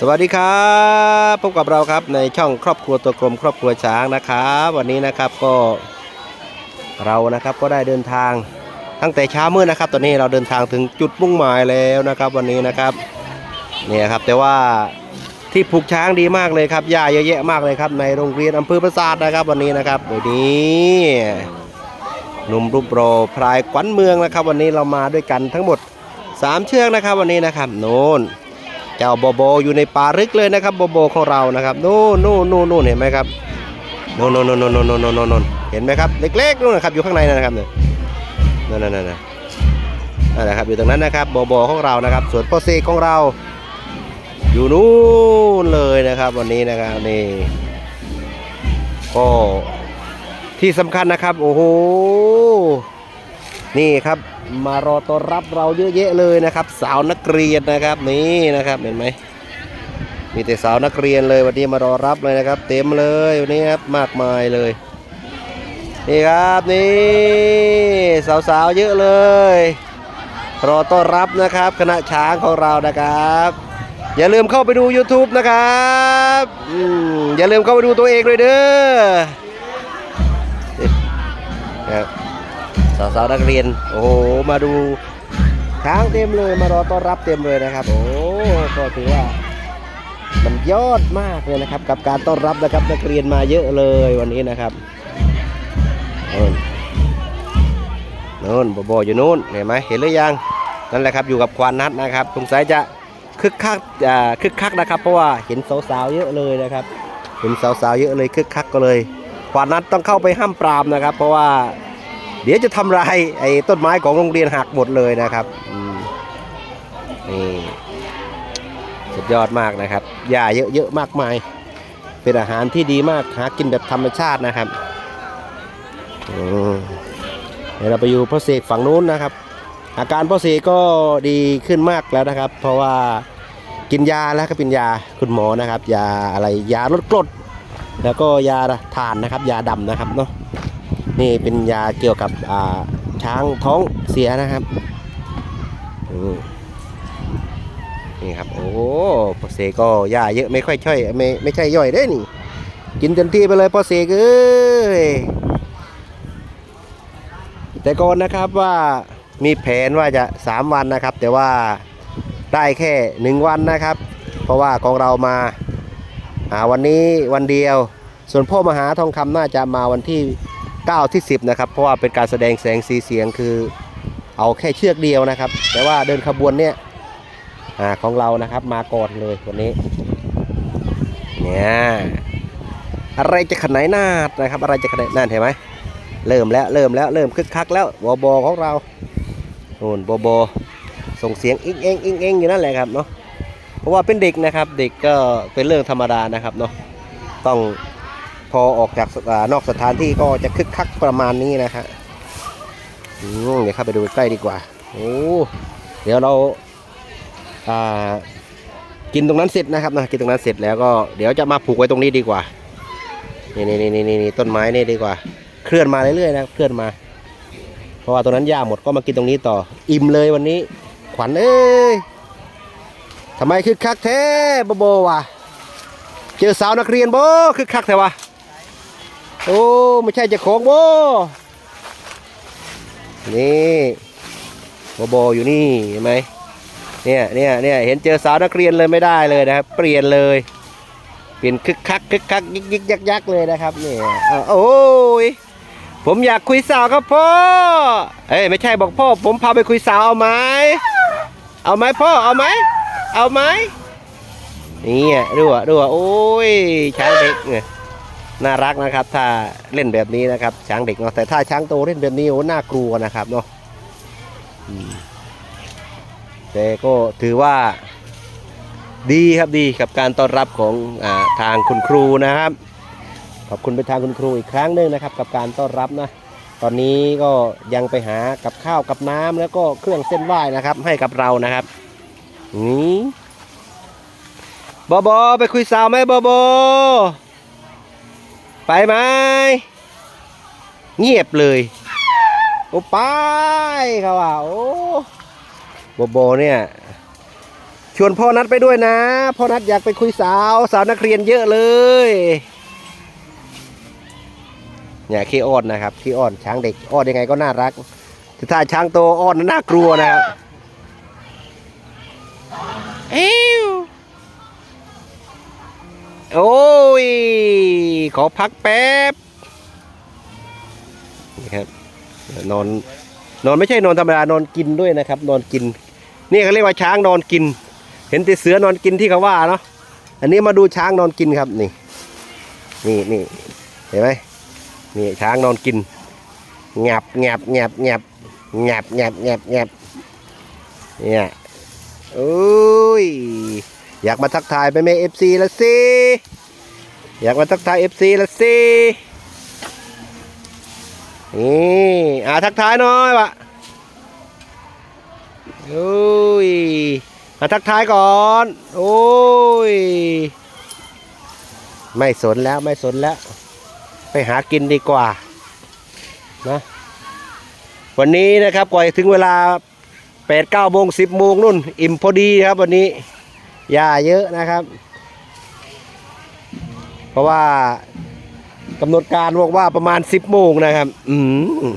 สวัสดีครับพบกับเราครับในช่องครอบครัวตัวกลมครอบครัวช้างนะครับวันนี้นะครับก็เรานะครับก็ได้เดินทางตั้งแต่เช้ามืดนะครับ ตอนนี้เราเดินทางถึงจุดมุ่งหมายแล้วนะครับ วันนี้นะครับเนี่ยครับแต่ว่าที่ผูกช้างดีมากเลยครับหญ้าเยอะแยะมากเลยครับในโรงเรียนอำเภอปราสาทนะครับ วันนี้นะครับวันนี้หนุ่มรูปโรพรายขวัญเมืองนะครับ วันนี้เรามาด้วยกันทั้งหมดสามเชือกนะครับ วันนี้นะครับโน่น เจ้าโบโบอยู่ในป่าลึกเลยนะครับโบโบของเรานะครับนู่นนู่นนู่น่นเห็นไหมครับนู่นนู่นนู่นนู่น่นน่เห็นไหมครับเล็กๆนู่นนะครับอยู่ข้างในนะครับเนี่ยนั่นนั่นนั่นนั่นนะครับอยู่ตรงนั้นนะครับโบโบของเรานะครับส่วนพ่อเซของเรา อยู่นู่นเลยนะครับ วันนี้นะครับนี่ก็ที่สำคัญนะครับ โอ้โห นี่ครับมารอต้อนรับเราเยอะแยะเลยนะครับ สาวนักเรียนนะครับนี่นะครับเห็นไหมมีแต่สาวนักเรียนเลยวันนี้มารอรับเลยนะครับ เต็มเลยวันนี้ครับมากมายเลยนี่ครับนี่สาวๆเยอะเลย รอต้อนรับนะครับ คณะช้างของเรานะครับ อย่าลืมเข้าไปดู YouTube นะครับอย่าลืมเข้าไปดูตัวเองด้วยเด้อครับ สาวๆนักเรียน โอ้โห มาดูช้างเต็มเลย มารอต้อนรับเต็มเลยนะครับ โอ้ก็ถือว่ามันยอดมากเลยนะครับ กับการต้อนรับนะครับนักเรียนมาเยอะเลยวันนี้นะครับโน่นโน่นบออยู่นู้นเห็นไหมเห็นหรือยังนั่นแหละครับอยู่กับควานนัดนะครับสงสัยจะคึกคักอ่าคึกคักนะครับ เพราะว่าเห็นสาวๆเยอะเลยนะครับ เห็นสาวๆเยอะเลยคึกคักก็เลยควานนัดต้องเข้าไปห้ามปรามนะครับ เพราะว่า เดี๋ยวจะทำลายไอ้ต้นไม้ของโรงเรียนหักหมดเลยนะครับนี่สุดยอดมากนะครับหญ้าเยอะๆมากมาย เป็นอาหารที่ดีมากหากินแบบธรรมชาตินะครับเดี๋ยวเราไปอยู่พ่อเสกฝั่งนู้นนะครับ อาการพ่อเสกก็ดีขึ้นมากแล้วนะครับ เพราะว่ากินยาแล้วก็เป็นยาคุณหมอนะครับ ยาอะไรยาลดกรดแล้วก็ยาทานนะครับ ยาดำนะครับเนาะ นี่เป็นยาเกี่ยวกับอ่าช้างท้องเสียนะครับนี่ครับ โอ้พอเสก็ยาเยอะไม่ค่อยช่อยไม่ไม่ใช่ย่อยเด้นี่ กินเต็มที่ไปเลยพอเสกเอ้ยแต่ก่อนนะครับว่ามีแผนว่าจะ 3 วันนะครับ แต่ว่าได้แค่ 1 วันนะครับ เพราะว่าของเรามาอ่าวันนี้วันเดียว ส่วนพ่อมหาทองคำน่าจะมาวันที่ 9ที่ 10 นะครับ เพราะว่าเป็นการแสดงแสงสีเสียงคือเอาแค่เชือกเดียวนะครับ แต่ว่าเดินขบวนเนี่ยอของเรานะครับมาก่อนเลยวันนี้เนี่ยอะไรจะขนายนาดนะครับ อะไรจะขนายนาดเห็นไหมเริ่มแล้วเริ่มแล้วเริ่มคึกคักแล้วบอบอของเราโน่นบอบอส่งเสียงอิงเองอิงเองอยู่นั่นแหละครับเนาะเพราะว่าเป็นเด็กนะครับ เด็กก็เป็นเรื่องธรรมดานะครับเนาะต้อง อออกจากอนอกสถานที่ก็จะคึกคักประมาณนี้นะฮะอืมเดี๋ยวเข้าไปดูใกล้ดีกว่าโอ้เดี๋ยวเราอ่ากินตรงนั้นเสร็จนะครับนะกินตรงนั้นเสร็จแล้วก็เดี๋ยวจะมาผูกไว้ตรงนี้ดีกว่านี่นี่นี่นี่นี่ต้นไม้นี่ดีกว่า เคลื่อนมาเรื่อยๆนะเคลื่อนมา เพราะว่าตรงนั้นหญ้าหมดก็มากินตรงนี้ต่อ อิ่มเลยวันนี้ ขวัญเอ้ยทำไมคึกคักแท้บโบวะเจอสาวนักเรียนโบคึกคักแท้วะ โอ้ไม่ใช่จะของโบนี่โบโบอยู่นี่เห็นไหมเนี่ยเนี่ยเนี่ยเห็นเจอสาวนักเรียนเลยไม่ได้เลยนะครับ เปลี่ยนเลยเปลี่ยนคึกคักคึกคักยิกยิกยักยักเลยนะครับเนี่ยโอ้ยผมอยากคุยสาวครับพ่อเอ้ยไม่ใช่บอกพ่อ ผมพาไปคุยสาวเอาไหมเอาไหมพ่อเอาไหมเอาไหมนี่อะดูอะดูอะโอ้ยช้างเด็กเนี่ย น่ารักนะครับ ถ้าเล่นแบบนี้นะครับ ช้างเด็กเนาะแต่ถ้าช้างโตเล่นแบบนี้โอ้น่ากลัวนะครับเนาะแต่ก็ถือว่าดีครับดีกับการต้อนรับของอทางคุณครูนะครับ ขอบคุณไปทางคุณครูอีกครั้งหนึ่งนะครับ กับการต้อนรับนะตอนนี้ก็ยังไปหากับข้าวกับน้ำแล้วก็เครื่องเส้นไหว้นะครับ ให้กับเรานะครับนี่บอบอไปคุยสาวไหมบอบอ ไปไหมเงียบเลย โอ้ไปเขาว่าโอ้โบโบเนี่ยชวนพ่อนัดไปด้วยนะ พ่อนัดอยากไปคุยสาวสาวนักเรียนเยอะเลยเนี่ยขี้อ้อนนะครับขี้อ้อนช้างเด็กอ้อนยังไงก็น่ารักแต่ถ้าช้างโตอ้อนนั้นน่ากลัวนะครับเอ้ว โอ้ย ขอพักแป๊บนี่ครับนอนนอนไม่ใช่นอนธรรมดานอนกินด้วยนะครับ นอนกิน นี่เขาเรียกว่าช้างนอนกิน เห็นแต่เสือนอนกินที่เขาว่าเนาะอันนี้มาดูช้างนอนกินครับนี่ นี่นี่เห็นไหมนี่ช้างนอนกินแงบแงบแงบแงบแงบแงบแงบแงบเนี่ยโอ้ย อยากมาทักทายไปเมเอฟซีละสิ อยากมาทักทายเอฟซีละสินี่อ่าทักทายหน่อยวะโอ้ยมาทักทายก่อน โอ้ย ไม่สนแล้วไม่สนแล้ว ไปหากินดีกว่านะวันนี้นะครับกว่าถึงเวลาแปดเก้าโมงสิบโมงนู่น อิ่มพอดีครับวันนี้ หญ้าเยอะนะครับ เพราะว่ากำหนดการบอกว่าประมาณสิบโมงนะครับ อืม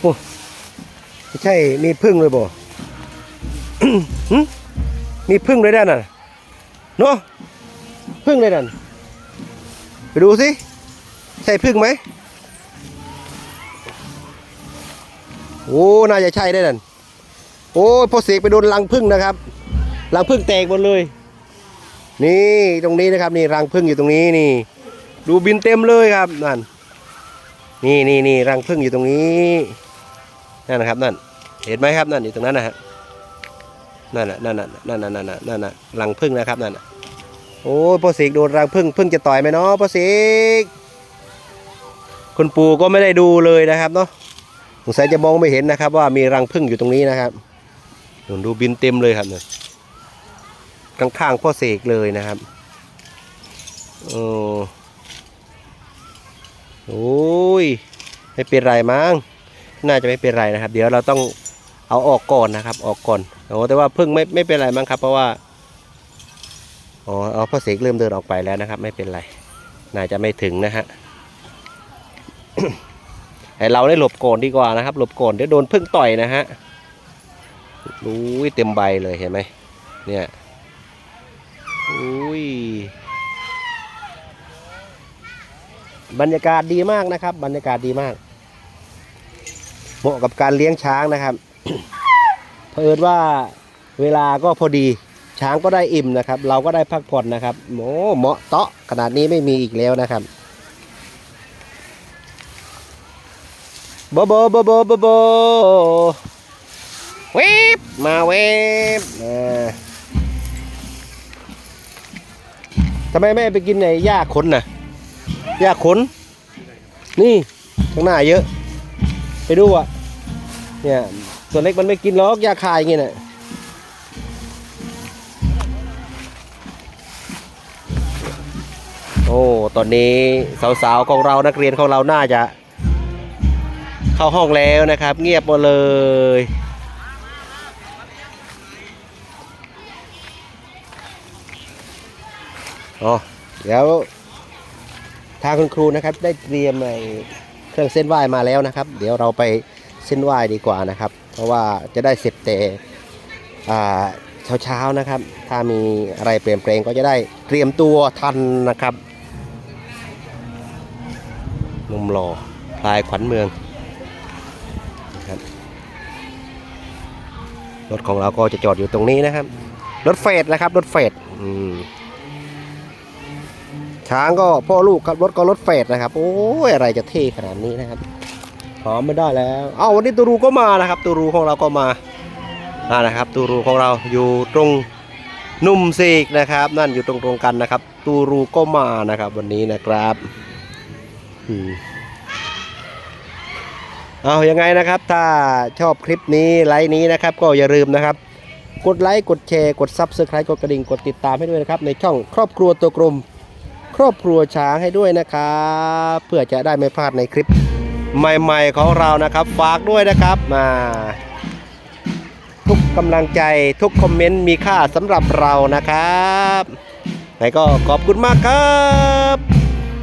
โอ้ไม่ใช่มีพึ่งเลยบ่หึมีพึ่งเลยด้านน่ะเนาะพึ่งเลยนั่นไปดูสิ ใช่พึ่งไหมโอ้ น่าจะใช่ได้นั่น โอ้ยพอเสกไปโดนรังพึ่งนะครับรังพึ่งแตกหมดเลย นี่ตรงนี้นะครับ นี่รังพึ่งอยู่ตรงนี้นี่ ดูบินเต็มเลยครับนั่นนี่นี่นี่รังพึ่งอยู่ตรงนี้นั่นนะครับนั่น เห็นไหมครับนั่นอยู่ตรงนั้นนะฮะนั่นน่ะนั่นน่ะนั่นน่ะนั่นน่ะนั่นน่ะรังพึ่งนะครับนั่นน่ะโอ้ยพ่อเสกโดนรังพึ่งพึ่งจะต่อยไหมเนาะพ่อเสกคุณปู่ก็ไม่ได้ดูเลยนะครับเนาะสงสัยจะมองไม่เห็นนะครับ ว่ามีรังพึ่งอยู่ตรงนี้นะครับ ดูบินเต็มเลยครับเนี่ยข้างๆพ่อเสกเลยนะครับโอ้โอ้ยไม่เป็นไรมั้งน่าจะไม่เป็นไรนะครับ เดี๋ยวเราต้องเอาออกก่อนนะครับ ออกก่อนโอ้แต่ว่าพึ่งไม่ไม่เป็นไรมั้งครับ เพราะว่าอ๋อเอาพ่อเสกเริ่มเดินออกไปแล้วนะครับ ไม่เป็นไรน่าจะไม่ถึงนะฮะให้เราได้หลบก่อนดีกว่านะครับ หลบก่อนเดี๋ยวโดนพึ่งต่อยนะฮะ อุ้ยเต็มใบเลยเห็นไหมเนี่ยอุ้ยบรรยากาศดีมากนะครับ บรรยากาศดีมาก เหมาะกับการเลี้ยงช้างนะครับเผอิญว่าเวลาก็พอดีช้างก็ได้อิ่มนะครับ เราก็ได้พักผ่อนนะครับโอ้เหมาะเตาะขนาดนี้ไม่มีอีกแล้วนะครับโบโบโบโบโบโบ เวบมาเวบทำไมไม่ไปกินไอ้หญ้าขนน่ะหญ้าขน นี่ข้างหน้าเยอะ ไปดูอะ เนี่ยตัวเล็กมันไม่กินหรอกยาคายอย่างเงี้ยน่ะโอ้ ตอนนี้สาวๆของเรานักเรียนของเราน่าจะ เข้าห้องแล้วนะครับ เงียบหมดเลย อ๋อเดี๋ยวทางคุณครูนะครับได้เตรียมไอ้เครื่องเส้นไหว้มาแล้วนะครับ เดี๋ยวเราไปเส้นไหว้ดีกว่านะครับ เพราะว่าจะได้เสร็จแต่เช้าเช้าๆนะครับ ถ้ามีอะไรเปลี่ยนแปลงก็จะได้เตรียมตัวทันนะครับนุ่มหล่อพลายขวัญเมืองนะครับรถของเราก็จะจอดอยู่ตรงนี้นะครับ รถเฟดนะครับ รถเฟดอืม ช้างก็พ่อลูกครับรถก็รถเฟดนะครับ โอ้ยอะไรจะเท่ขนาดนี้นะครับหอมไม่ได้แล้ว เอ้าวันนี้ตูรูก็มานะครับ ตูรูของเราก็มาอ่านะครับ ตูรูของเราอยู่ตรงนุ่มเสกนะครับ นั่นอยู่ตรงตรงกันนะครับ ตูรูก็มานะครับวันนี้นะครับเอายังไงนะครับ ถ้าชอบคลิปนี้ไลค์นี้นะครับ ก็อย่าลืมนะครับ กดไลค์กดแชร์กดซับสไครต์กดกระดิ่งกดติดตามให้ด้วยนะครับ ในช่องครอบครัวตัวกลม ครอบครัวช้างให้ด้วยนะครับเพื่อจะได้ไม่พลาดในคลิปใหม่ ๆ ของเรานะครับ ฝากด้วยนะครับมาทุกกำลังใจทุกคอมเมนต์มีค่าสำหรับเรานะครับไหนก็ขอบคุณมากครับ